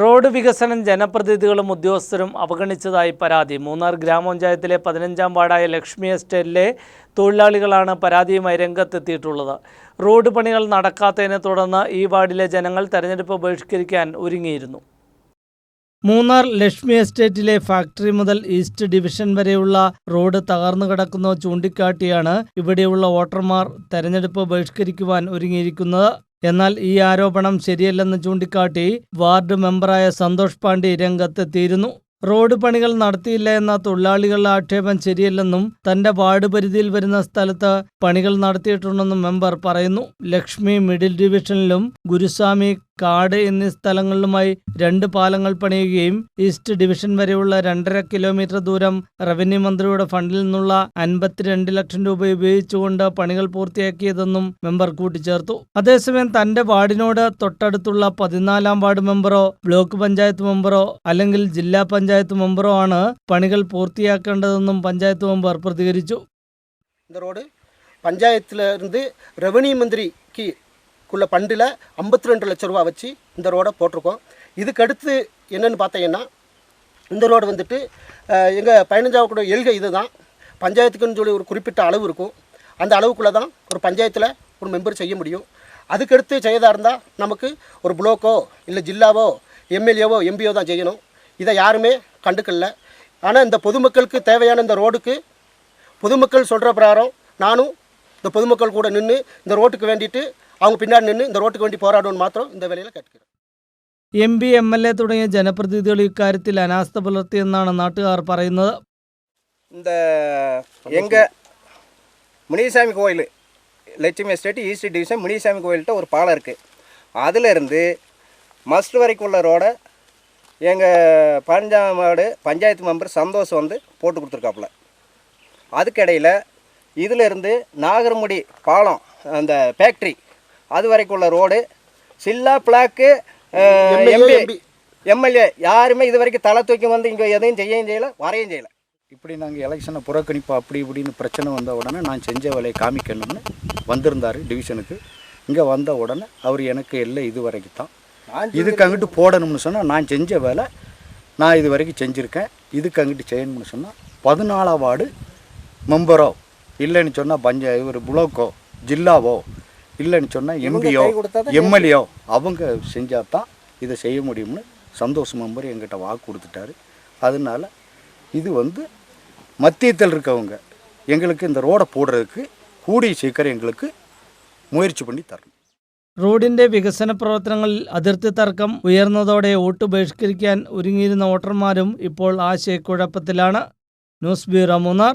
Road വികസനം ജനപ്രതിനിധികളും ഉദ്യോഗസ്ഥരും അവഗണിച്ചതായി പരാതി. മൂന്നാർ ഗ്രാമപഞ്ചായത്തിലെ പതിനഞ്ചാം വാർഡായ ലക്ഷ്മി എസ്റ്റേറ്റിലെ തൊഴിലാളികളാണ് പരാതിയുമായി രംഗത്തെത്തിയിട്ടുള്ളത്. റോഡ് പണികൾ നടക്കാത്തതിനെ തുടർന്ന് ഈ വാർഡിലെ ജനങ്ങൾ തെരഞ്ഞെടുപ്പ് ബഹിഷ്കരിക്കാൻ ഒരുങ്ങിയിരുന്നു. മൂന്നാർ ലക്ഷ്മി എസ്റ്റേറ്റിലെ ഫാക്ടറി മുതൽ ഈസ്റ്റ് ഡിവിഷൻ വരെയുള്ള റോഡ് തകർന്നു കിടക്കുന്ന ചൂണ്ടിക്കാട്ടിയാണ് ഇവിടെയുള്ള വോട്ടർമാർ തെരഞ്ഞെടുപ്പ് ബഹിഷ്കരിക്കുവാൻ ഒരുങ്ങിയിരിക്കുന്നത്. എന്നാൽ ഈ ആരോപണം ശരിയല്ലെന്ന് ചൂണ്ടിക്കാട്ടി വാർഡ് മെമ്പറായ സന്തോഷ് പാണ്ഡെ രംഗത്തെത്തിയിരുന്നു. റോഡ് പണികൾ നടത്തിയില്ല എന്ന തൊഴിലാളികളുടെ ആക്ഷേപം ശരിയല്ലെന്നും തന്റെ വാർഡ് പരിധിയിൽ വരുന്ന സ്ഥലത്ത് പണികൾ നടത്തിയിട്ടുണ്ടെന്നും മെമ്പർ പറയുന്നു. ലക്ഷ്മി മിഡിൽ ഡിവിഷനിലും ഗുരുസ്വാമി കാട് എന്നീ സ്ഥലങ്ങളിലുമായി രണ്ട് പാലങ്ങൾ പണിയുകയും ഈസ്റ്റ് ഡിവിഷൻ വരെയുള്ള രണ്ടര കിലോമീറ്റർ ദൂരം റവന്യൂ മന്ത്രിയുടെ ഫണ്ടിൽ നിന്നുള്ള അൻപത്തിരണ്ട് ലക്ഷം രൂപ ഉപയോഗിച്ചുകൊണ്ട് പണികൾ പൂർത്തിയാക്കിയതെന്നും മെമ്പർ കൂട്ടിച്ചേർത്തു അതേസമയം തന്റെ വാർഡിനോട് തൊട്ടടുത്തുള്ള പതിനാലാം വാർഡ് മെമ്പറോ ബ്ലോക്ക് പഞ്ചായത്ത് മെമ്പറോ അല്ലെങ്കിൽ ജില്ലാ പഞ്ചായത്ത് മെമ്പറോ ആണ് പണികൾ പൂർത്തിയാക്കേണ്ടതെന്നും പഞ്ചായത്ത് മെമ്പർ പ്രതികരിച്ചു இந்த ரோடு பஞ்சாயத்தில் இருந்து ரெவன்யூ மந்திரிக்கு குள்ளே பண்டில் ஐம்பத்தி ரெண்டு லட்ச ரூபா வச்சு இந்த ரோடை போட்டிருக்கோம். இதுக்கு அடுத்து என்னென்னு பார்த்தீங்கன்னா இந்த ரோடு வந்துட்டு எங்கள் பதினஞ்சாவது கூட இது தான் பஞ்சாயத்துக்குன்னு சொல்லி ஒரு குறிப்பிட்ட அளவு இருக்கும். அந்த அளவுக்குள்ளே தான் ஒரு பஞ்சாயத்தில் ஒரு மெம்பர் செய்ய முடியும். அதுக்கடுத்து செய்யதாக இருந்தால் நமக்கு ஒரு புளோக்கோ இல்லை ஜில்லாவோ எம்எல்ஏவோ எம்பியோ தான் செய்யணும். இதை யாருமே கண்டுக்கல. ஆனால் இந்த பொதுமக்களுக்கு தேவையான இந்த ரோடுக்கு பொதுமக்கள் சொல்கிற பிரகாரம் நானும் இந்த பொதுமக்கள் கூட நின்று இந்த ரோட்டுக்கு வேண்டிட்டு அவங்க பின்னாடி நின்று இந்த ரோட்டுக்கு வேண்டி போராடணும்னு மாத்திரம் இந்த வேலையில் கேட்டுக்கிறேன் M P M L A തുടങ്ങിയ ജനപ്രതിനിധികൾ ഇക്കാര്യത്തിൽ അനാസ്ഥ പുലർത്തിയെന്നാണ് നാട്ടുകാർ പറയുന്നത് இந்த எங்கள் முனிசாமி கோயில் Lakshmi estate east division Munisamy கோயில்கிட்ட ஒரு பாலம் இருக்குது அதிலிருந்து மஸ்ட் வரைக்கும் உள்ள ரோடை எங்கள் பதினஞ்சாம் வார்டு பஞ்சாயத்து மெம்பர் சந்தோஷ் வந்து போட்டு கொடுத்துருக்காப்புல அதுக்கிடையில் இதிலிருந்து நாகர்முடி பாலம் அந்த ஃபேக்ட்ரி அது வரைக்கும் உள்ள ரோடு சில்லா பிளாக்கு எம்பி. எம்எல்ஏ. யாருமே இது வரைக்கும் தலை தூக்கி வந்து இங்கே எதையும் செய்யவும் செய்யலை வரையும் செய்யலை. இப்படி நாங்கள் எலெக்ஷனை புறக்கணிப்பு அப்படி இப்படின்னு பிரச்சனை வந்த உடனே நான் செஞ்ச வேலையை காமிக்கணும்னு வந்திருந்தார் டிவிஷனுக்கு. இங்கே வந்த உடனே அவர் எனக்கு இல்லை இது வரைக்கும் தான் இதுக்கு அங்கிட்டு போடணும்னு சொன்னால் நான் செஞ்ச வேலை நான் இது வரைக்கும் செஞ்சுருக்கேன். இதுக்கு அங்கிட்டு செய்யணும்னு சொன்னால் பதினாலாம் வார்டு மெம்பரோ இல்லைன்னு சொன்னால் பஞ்ச இவர் புளோக்கோ ஜில்லாவோ இல்லைன்னு சொன்னால் எம்பியோ கை கொடுத்தாதான் எம்எல்ஏோ அவங்க செஞ்சால் தான் இதை செய்ய முடியும்னு சந்தோஷ் மெம்பர் எங்கிட்ட வாக்கு கொடுத்துட்டாரு அதனால இது வந்து மத்தியத்தில் இருக்கவங்க எங்களுக்கு இந்த ரோடை போடுறதுக்கு கூடிய சீக்கிரம் எங்களுக்கு முயற்சி பண்ணி തരണം റോഡിന്റെ വികസന പ്രവർത്തനങ്ങളിൽ അതിർത്തി തർക്കം ഉയർന്നതോടെ വോട്ട് ബഹിഷ്കരിക്കാൻ ഒരുങ്ങിയിരുന്ന വോട്ടർമാരും ഇപ്പോൾ ആശയക്കുഴപ്പത്തിലാണ് ന്യൂസ് ബ്യൂറോ മൂന്നാർ